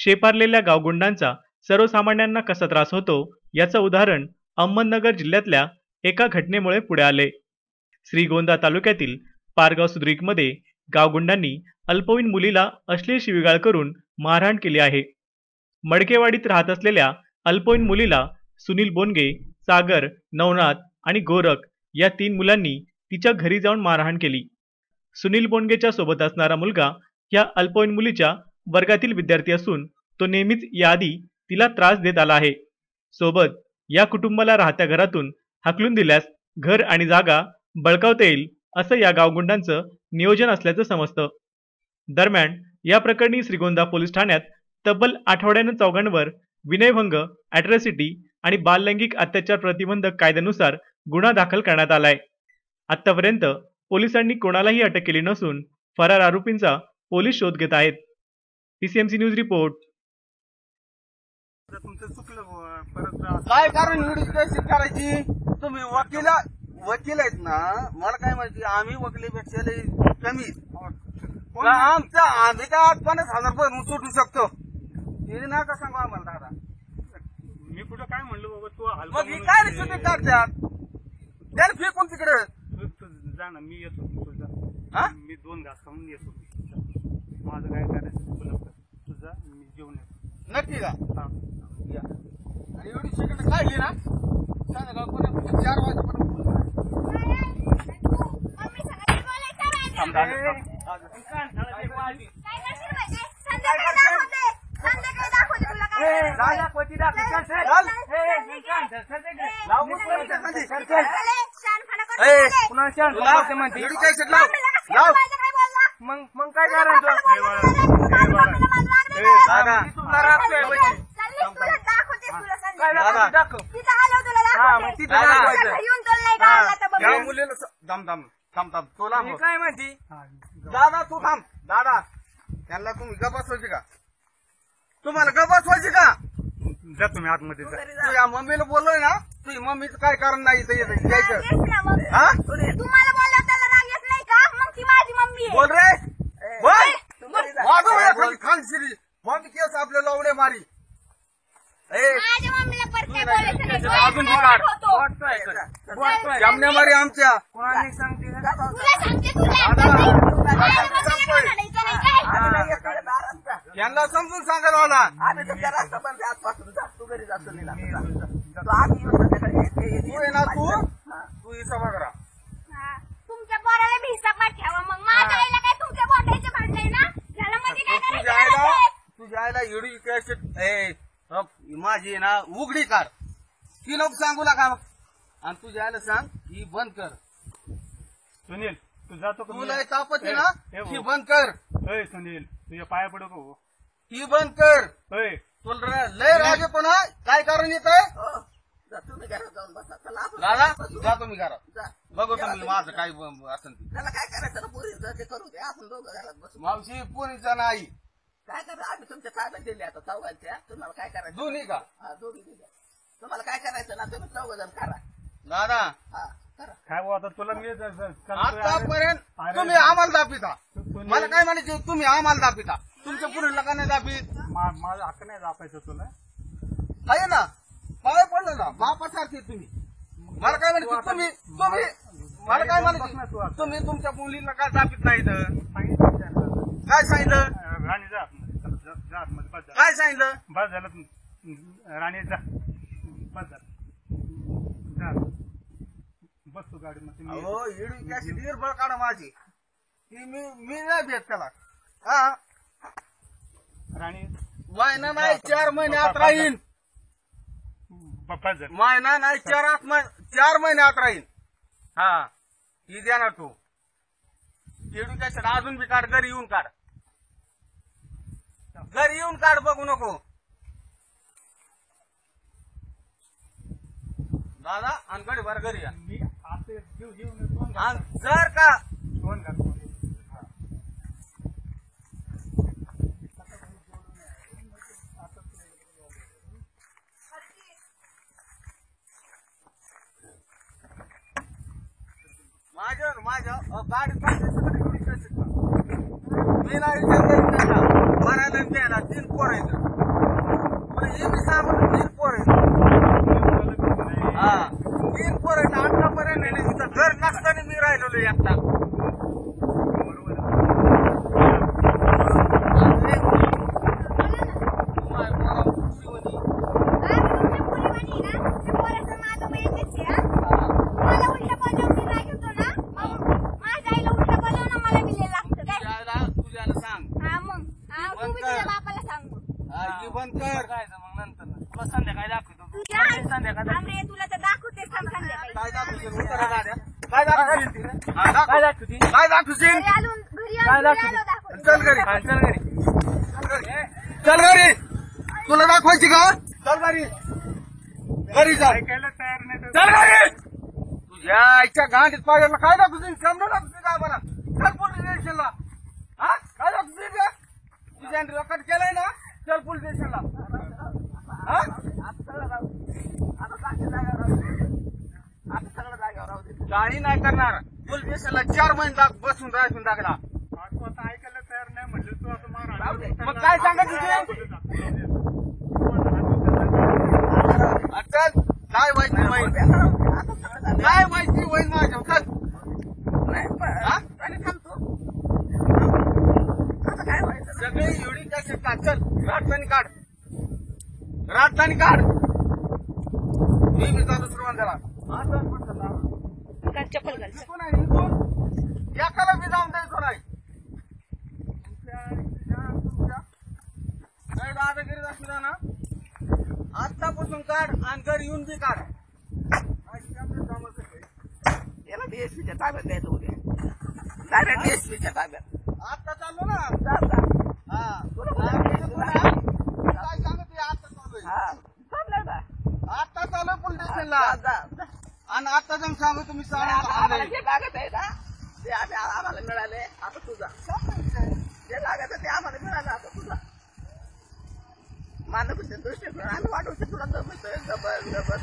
शेपारलेल्या गावगुंडांचा सर्वसामान्यांना कसा त्रास होतो याचं उदाहरण अहमदनगर जिल्ह्यातल्या एका घटनेमुळे पुढे आले. श्रीगोंदा तालुक्यातील पारगाव सुद्रीकमध्ये गावगुंडांनी अल्पवयीन मुलीला अश्लील शिवीगाळ करून मारहाण केली आहे. मडकेवाडीत राहत असलेल्या अल्पवयीन मुलीला सुनील बोनगे सागर नवनाथ आणि गोरख या तीन मुलांनी तिच्या घरी जाऊन मारहाण केली. सुनील बोनगेच्या सोबत असणारा मुलगा या अल्पवयीन मुलीच्या वर्गातील विद्यार्थी असून तो नेहमीच याआधी तिला त्रास देत आला आहे. सोबत या कुटुंबाला राहत्या घरातून हाकलून दिल्यास घर आणि जागा बळकावता येईल असं या गावगुंडांचं नियोजन असल्याचं समजतं. दरम्यान या प्रकरणी श्रीगोंदा पोलीस ठाण्यात तब्बल आठवड्यानं चौघांवर विनयभंग अॅट्रॉसिटी आणि बाललैंगिक अत्याचार प्रतिबंधक कायद्यानुसार गुन्हा दाखल करण्यात आलाय. आतापर्यंत पोलिसांनी कोणालाही अटक केली नसून फरार आरोपींचा पोलीस शोध घेत आहेत. पीसीएमसी न्यूज रिपोर्ट तुमचं चुकलं बुवा. परत काय कारण एवढी केस करायची? तुम्ही वकील वकील आहेत ना मला काय माहिती आम्ही वकिलीपेक्षा लई कमी. कोण का आमचा आम्ही काय आज पन्नास हजार रुपये सुटू शकतो. हे नका सांगू आम्हाला दादा. मी कुठं काय म्हणलो बाबा तू हलका मग ही म्हणून- काय सुटी काढतात? त्याला फेकून तिकडे. तू- तू जा ना मी येतो तुझा हा? मी दोन घास खाऊन येतो. माझं काय करायचं. तू जेवण येतो नक्की का हा. या. आणि एवढी सेकंड काढली ना? पुन्हा चार वाजेपर्यंत सेट लाव. लाव. मग मग काय करायचं? दादा दादा. दाखव. हा, मग तिथं दादा. दाखवायचं. या मुलीला स- थांब थांब थांब थांब. तुला मी काय म्हणते? दादा तू थांब. दादा त्यांना तुम्ही का? तुम्हाला गपासवायची का? जा तुम्ही आतमध्ये जा. तू या मम्मीला बोललोय ना? तुझी मम्मीचं काय कारण नाही इथं येत? यायचं. हा? तुम्हाला बोलला त्याला राग येत नाही का? मग ती माझी मम्मी आहे. बोल रे. बोल. वाजव या खाली खानशिरी. मग केस आपले लवडे मारी. ए माझ्या मम्मीला परत काय बोलायचं नाही. त्याच्यात अजून बी काढ. होतो. वाटतोय का? जामण्या मारी आमच्या. कोणाला सांगते? यांना समजून सांगायला मला तू आहे ना तू? तू हिसाबा करा हा. तुमच्या पोराला भी हिसाब ठेवा मग. माझ्या आईला काय तुमच्या बोटायचे भांडलंय ना? ह्याला मध्ये काय तुझ्या आईला? तुझ्या आईला एवढी कॅसेट ए अप, माझी ना उघडी काढ. ती नको सांगू नका आणि तुझ्या आईला सांग ही बंद कर. सुनील तू जातो का तुला मी? तापत आहे ए, ना? ए, ही. बंद कर. ए, सुनील तुझ्या पाया पडू का भाऊ? ही बंद कर. ए, तुला र- लय रागे पण आहे. काय कारण येत आहे दादा जा तुम्ही घरात. बघू तुम्ही माझं काय ब- असेल ते. त्याला काय करायचं? ना पोरीचं ते करू दे आपण दोघं घरात बसू. मावशी पोरीचा नाही. काय करायचं आम्ही तुमच्या ताब्यात दिले आता चौघांच्या. तुम्हाला काय करायचं? दोन्ही का? हा दोघी दिल्या तुम्हाला काय करायचं ना तुम्ही चौघ जण करा. दादा. हा करा. काय भाऊ आता तुला मी ज- ज- सांगतोय, अरे- आतापर्यंत अरे- तुम्ही आम्हाला दापिता मला काय म्हणायचे? तुम्ही आम्हाला दापिता तुमच्या पुरीला का नाही दापीत मा- माझा हक्क नाही दापायचं तुला. आहे ना? पाय पडलं ना? बापासारखे तुम्ही. मला काय म्हणायचं? तुम्ही तुम्ही मला काय बस ना तू म्हणायचं आता. तुम्ही तुमच्या मुलीला काय दापित नाही तर सांगितलं. काय सांगितलं अ, राणी जा आतमध्ये. चला, जा जा आतमध्ये. बस झालं. काय सांगितलं? बस झालं. राणी जा. बस झालं. जा. बस तू गाडीमध्ये मी अहो निर्बळ काढा माझी. ती मी मी नाही भेट त्याला. हा? राणी? महिना नाही चार महिने आत राहीन. ब- बस झालं नाही चार आत महि- चार महिने आत राहीन. हा. ही द्या ना तू. इडी कॅसेट अजून बी काढ घरी येऊन काढ. घरी येऊन काढ बघू नको. दादा गडी भर घरी या. मी आता जीव आणि जर का घास हा. माझ्या माझ्या गाडी पाहिजे तर एवढी कशी का? मी नाही विचार करीत त्याचा. मारायला त्याला तीन पोर आहेत मला हे बी सांगू तीन पोर आहेत हा तीन पोर आहेत आतापर्यंत आहे ना, इथं घर नसताना मी राहिलेलो एकटा तुझ्याला तुझ्याला सांग हा, ही बंद कर काय मग नंतर तुला संध्याकाळी दाखवतो तुला तर दाखवते थांब संध्याकाळी. काय दाखवशील उत्तरं गाड्या? काय दाखवशील हा, दाखव. काय दाखवते काय घरी काय आलो दाखवते? घरी आलो दाखवते. चल घरी. हा, चल घरी. चल घरी. तुला दाखवायची का? चल घरी. घरी जा. ऐकायला तयार नाही तर चल घरी. तुझ्या आईच्या गांडीत पाड्याला काय दाखवशील समजा दाखवशील का मला चल पोलीस स्टेशनला हा? काय दाखवशील का तुझ्या रेकॉर्ड केलंय ना? चल पोलीस स्टेशनला हा काही नाही करणार स्टेशनला चार महिने दाख बसून राहून टाकला तू आता ऐकायला तयार नाही म्हणलं तू आता मारा मग काय सांगत तुझे? चल. काय माहिती माहिती काय माहिती होईल माझ्या चल. हा? सगळे एवढी कसे का चल. राजधानी काढ. राजधानी काढ. मी मी जातो सुरुवातीला इथून आहे, इथून. एकाला मी जाऊन द्यायचो नाही तुमच्या- तुमच्या- तुमच्या. काय दादागिरी दाखवला ना आत्तापासून काढ आणि घरी येऊन बी काढ. याला डीएसपीच्या ताब्यात द्यायचं उद्या डायरेक्ट डीएसपीच्या ताब्यात. आत्ता चाललो ना. हा. काय सांगत आत्ता चालू हा आत्ता चालू पोलीस स्टेशनला. आणि आता जाऊन सांगू तुम्ही आम्हाला जे लागत आहे ना ते आम्ही आम्हाला मिळाले. आता तुझा जे. लागत आहे ते आम्हाला मिळालं आता तुझा मानवच्या दृष्टिकोन. आम्ही वाटवते तुला जमत गबर गबर